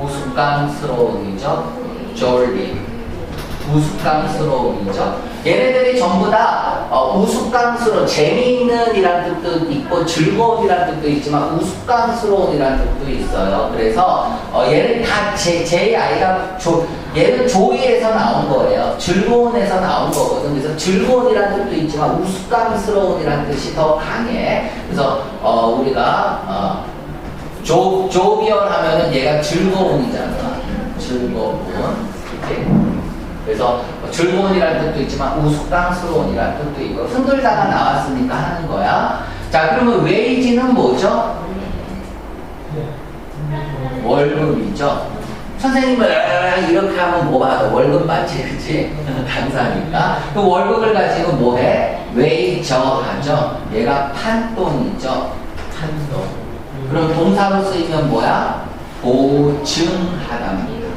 우스꽝스러운이죠. jolly. 우스꽝스러움이죠. 얘네들이 전부 다 어, 우스꽝스러운, 재미있는 이란 뜻도 있고 즐거움이란 뜻도 있지만 우스꽝스러움이란 뜻도 있어요. 그래서 어, 얘는 다 제, 제 아이가 조, 얘는 조이에서 나온 거예요. 즐거운에서 나온 거거든. 그래서 즐거운이란 뜻도 있지만 우스꽝스러움이란 뜻이 더 강해. 그래서 어, 우리가 어, 조, 조비얼 하면은 얘가 즐거움이잖아. 즐거움. 그래서 즐거운이라는 뜻도 있지만 우스꽝스러운이라는 뜻도 있고 흔들다가 나왔으니까 하는 거야. 자 그러면 웨이지는 뭐죠? 월급이죠. 선생님은 이렇게 하면 뭐 받아? 월급 받지, 그치? 강사니까. 그 월급을 가지고 뭐 해? 웨이저 하죠. 얘가 판돈이죠. 판돈. 그럼 동사로 쓰이면 뭐야? 보증하답니다.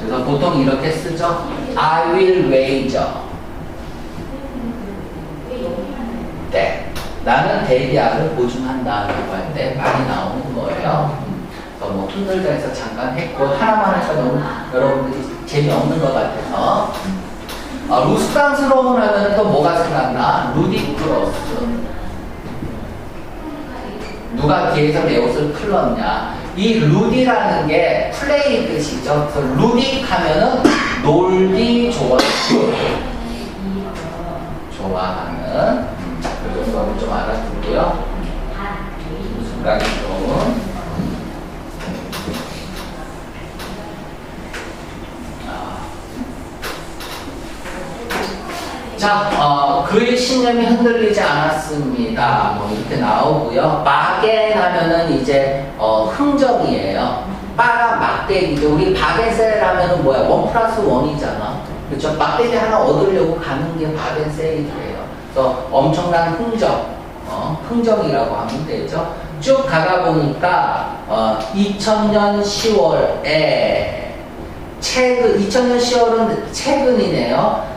그래서 보통 이렇게 쓰죠. I will wager. 네. 나는 대기약을 보증한다라고 할 때 많이 나오는 거예요. 뭐 해서 잠깐 했고 하나만 해서 너무 여러분들이 재미없는 것 같아서 어, 루스당스러운 하면 또 뭐가 생각나? 루디크로스. 누가 뒤에서 내 옷을 풀렀냐. 이 루디라는 게 플레이 뜻이죠. 그래서 루디 하면은 놀기 좋아. 좋아하는. 음, 그 정도는 좀 알아두고요. 순간이 좀. 자, 어, 그의 신념이 흔들리지 않았습니다. 뭐 이렇게 나오고요. 마겐 하면은 이제 어, 흥정이에요. 빠가 막대기죠. 우리 바겐셀 하면은 뭐야? 원 플러스 원이잖아. 그렇죠? 막대기 하나 얻으려고 가는 게 바겐셀이에요. 그래서 엄청난 흥정, 어, 흥정이라고 하면 되죠. 쭉 가다 보니까 어, 2000년 10월에 최근 2000년 10월은 최근이네요.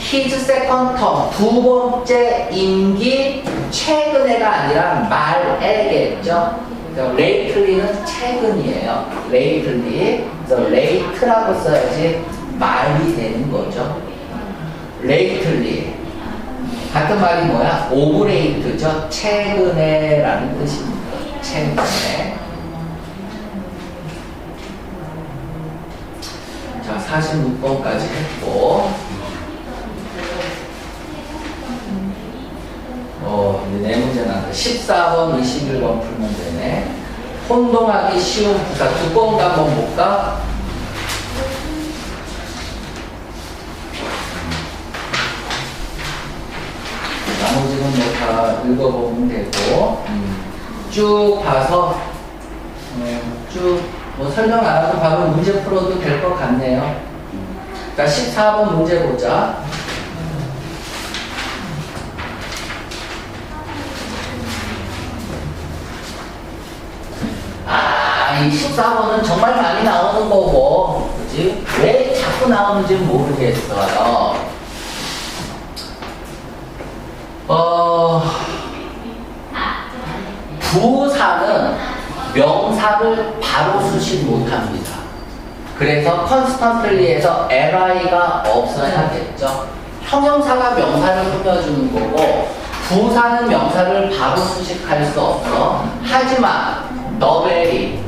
His second term 두 번째 임기 최근에가 아니라 말에겠죠. 그래서 lately는 최근이에요. lately. 그래서 late라고 써야지 말이 되는 거죠. lately. 같은 말이 뭐야? 오브레이트죠. 최근에라는 뜻입니다. 최근에. 자, 46번까지 했고. 어, 이제 네 문제 나왔다. 14번, 21번 풀면 되네. 혼동하기 쉬운 부사. 두꺼운 거 한번 볼까? 나머지는 뭐다 읽어보면 되고, 음, 쭉 봐서, 음, 쭉, 뭐 설명 안 하고 바로 문제 풀어도 될 것 같네요. 자, 14번 문제 보자. 이 14번은 정말 많이 나오는 거고, 그지? 왜 자꾸 나오는지 모르겠어요. 어, 부사는 명사를 바로 수식 못합니다. 그래서 컨스턴틀리에서 li가 없어야겠죠. 형용사가 명사를 꾸며주는 거고, 부사는 명사를 바로 수식할 수 없어. 하지만 very,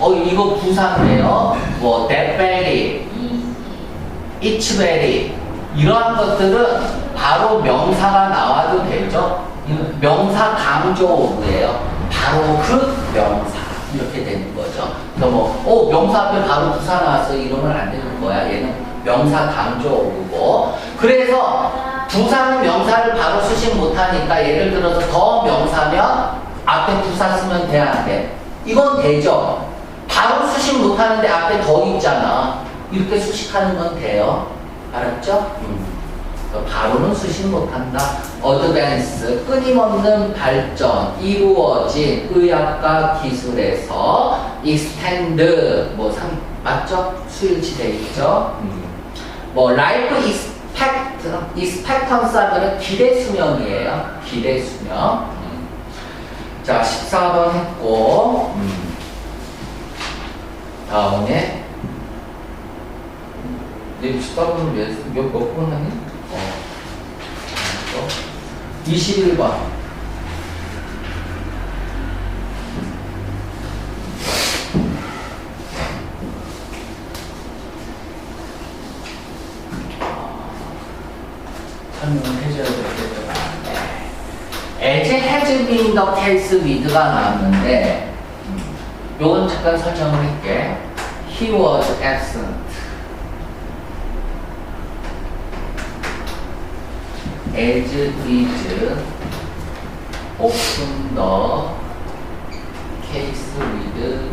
어 이거 부사인데요. 뭐 that very, it's very 이러한 것들은 바로 명사가 나와도 되죠. 명사 강조어구예요. 바로 그 명사 이렇게 되는 거죠. 그래서 뭐, 어 명사 앞에 바로 부사 나왔어 이러면 안 되는 거야. 얘는 명사 강조어구고. 그래서 부사는 명사를 바로 수식 못하니까 예를 들어서 더 명사면 앞에 부사 쓰면 돼, 안 돼? 이건 되죠. 바로 수식 못하는데 앞에 더 있잖아. 이렇게 수식하는 건 돼요. 알았죠? 음. 그래서 바로는 수식 못한다. 어드밴스, 끊임없는 발전, 이루어진 의학과 기술에서 익스텐드, 뭐 상, 맞죠? 수일치돼 있죠? 음. 뭐 라이프 익스펙트, 익스펙턴스 하면은 기대 수명이에요. 기대 수명. 음. 자, 14번 했고, 음. 다음에 내 수학은 몇, 몇, 몇 번 하니? 어. 21번. 설명을 해줘야 되겠죠. As has been the case with가 나왔는데, 요건 잠깐 설명을 할게. He was absent. As is often the case with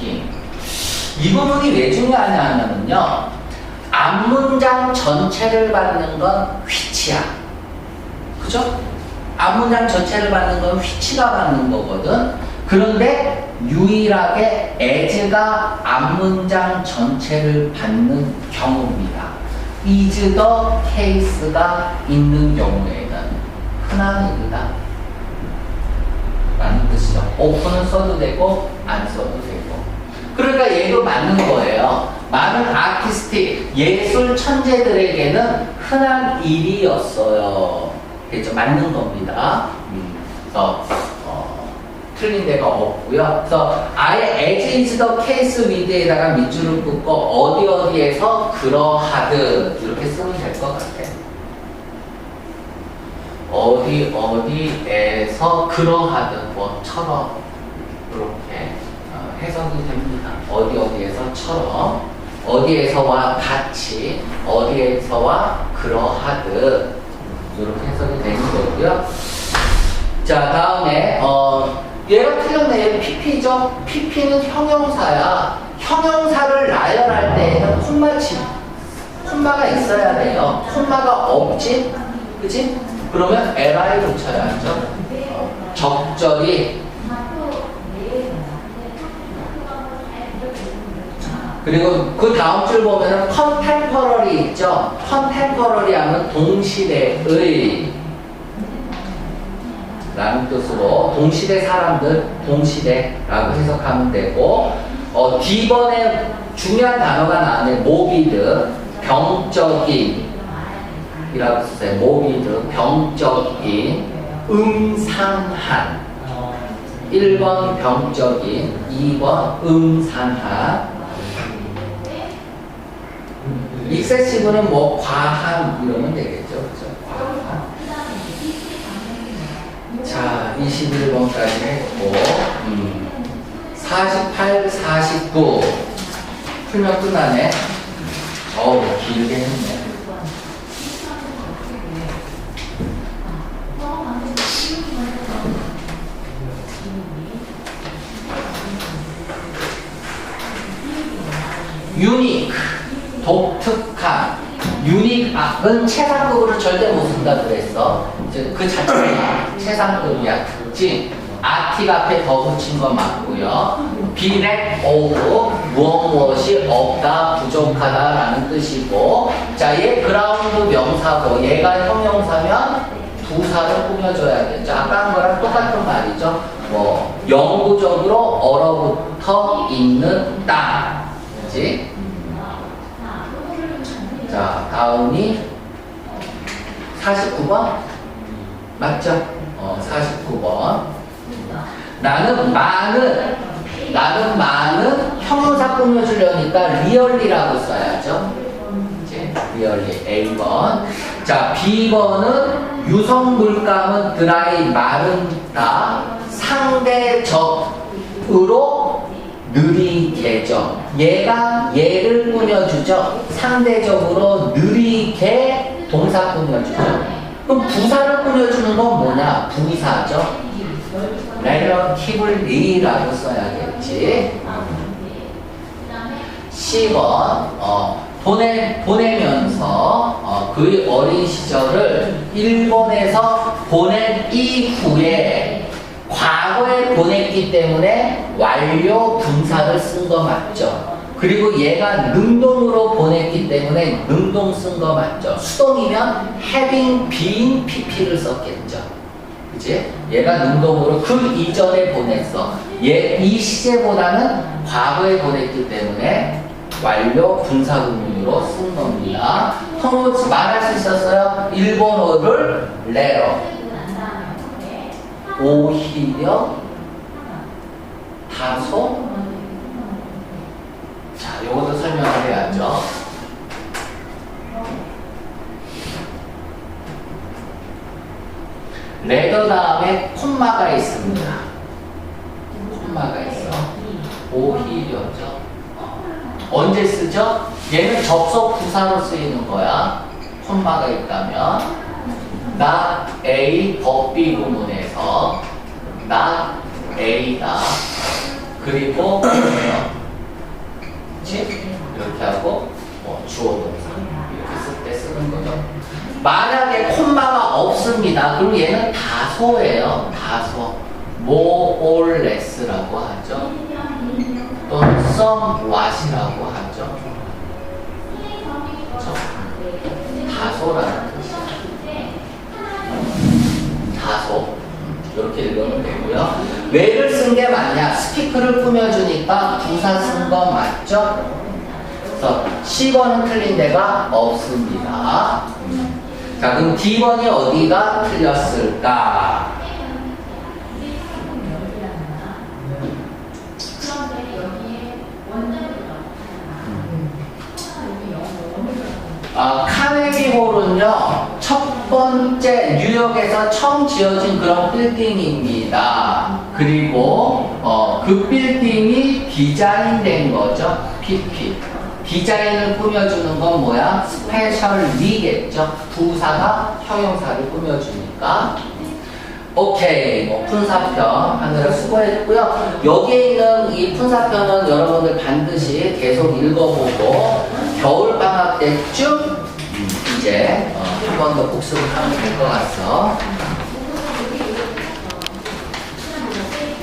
him. 이 부분이 왜 중요하냐 하면요. 앞문장 전체를 받는 건 which야. 그죠? 앞문장 전체를 받는 건 which가 받는 거거든. 그런데 유일하게 as가 앞문장 전체를 받는 경우입니다. the case가 있는 경우에는 흔한 일이다. 라는 뜻이죠. open은 써도 되고 안 써도 되고. 그러니까 얘도 맞는 거예요. 많은 아티스틱, 예술 천재들에게는 흔한 일이었어요. 그렇죠? 맞는 겁니다. 음, 어, 틀린 데가 없고요. 그래서 아예 as is the case with에다가 밑줄을 긋고 어디 어디에서 그러하듯 이렇게 쓰면 될 것 같아. 어디 어디에서 그러하듯 뭐처럼 이렇게 어, 해석이 됩니다. 어디 어디에서처럼 어디에서와 같이 어디에서와 그러하듯 이렇게 해석이 되는 거고요. 자 다음에 어 얘가 틀렸네. PP죠. PP는 형용사야. 형용사를 나열할 때에는 콤마치 콤마가 있어야 돼요. 콤마가 없지, 그지? 그러면 li 붙여야죠. 어, 적절히 그리고 그 다음 줄 보면은 컨템퍼러리 있죠. 컨템퍼러리 하면 동시대의 라는 뜻으로 동시대 사람들 동시대라고 해석하면 되고 어, D번에 중요한 단어가 나왔네. 모비드 병적인 이라고 썼어요. 모비드 병적인 음상한. 1번 병적인 2번 음상한. 익세시브는 뭐 과한 이러면 되겠죠 그죠 과한 자, 21번까지 했고, 음, 48, 49. 풀면 끝나네. 어우, 길게 했네. 유니크, 독특한. 유니크은 최상급으로 절대 못 쓴다 그랬어. 이제 그 자체가 최상급이야. 특징. 아틱 앞에 더 붙인 건 맞고요. 비렉 오브 무엇 무엇이 없다 부족하다라는 뜻이고 자 얘 그라운드 명사고 얘가 형용사면 부사를 꾸며줘야겠죠. 아까 한 거랑 똑같은 말이죠. 뭐 영구적으로 얼어붙어 있는 땅. 그지? 자, 다음이 49번? 맞죠? 어, 49번. 나는 많은, 나는 많은 형용사 꾸며주려니까 리얼리라고 써야죠. 이제 리얼리 A번. 자, B번은 유성 물감은 드라이 마른다. 상대적으로 느리게죠. 얘가 얘를 꾸며주죠. 상대적으로 느리게 동사 꾸며주죠. 그럼 부사를 꾸며주는 건 뭐냐? 부사죠. relatively라고 써야겠지. 10번 어, 보내, 보내면서 어, 그 어린 시절을 일본에서 보낸 이후에 과거에 보냈기 때문에 완료 분사를 쓴 거 맞죠? 그리고 얘가 능동으로 보냈기 때문에 능동 쓴 거 맞죠? 수동이면 having been pp를 썼겠죠? 그치? 얘가 능동으로 그 이전에 보냈어. 얘, 이 시제보다는 과거에 보냈기 때문에 완료 분사구문으로 쓴 겁니다. 통으로 말할 수 있었어요? 일본어를 레러. 오히려 다소 자, 요것도 설명을 해야죠. 레더 다음에 콤마가 있습니다. 콤마가 있어. 오히려죠. 어. 언제 쓰죠? 얘는 접속 부사로 쓰이는 거야. 콤마가 있다면. 나 A 법비 구문에서 나 A다. 그리고 뭐예요? 그치? 이렇게 하고 뭐 주어 동사 이렇게 쓸 때 쓰는 거죠. 만약에 콤마가 없습니다. 그럼 얘는 다소예요. 다소. more or less라고 하죠. 또는 somewhat이라고 하죠. 그렇죠? 다소라는. 다소. 이렇게 읽으면 되고요. 왜를 쓴 게 맞냐? 스피크를 꾸며주니까 부사 쓴 거 맞죠? 그래서 C번은 틀린 데가 없습니다. 자, 그럼 D번이 어디가 틀렸을까? 아, 카네기 홀은요, 첫 번째 뉴욕에서 처음 지어진 그런 빌딩입니다. 그리고, 어, 그 빌딩이 디자인된 거죠. PP. 디자인을 꾸며주는 건 뭐야? 스페셜리겠죠. 부사가 형용사를 꾸며주니까. 오케이, 뭐 푼사편 하느라 수고했고요. 여기에 있는 이 푼사편은 여러분들 반드시 계속 읽어보고 겨울 방학 때쯤 이제 어, 한번 더 복습을 하면 될 것 같어.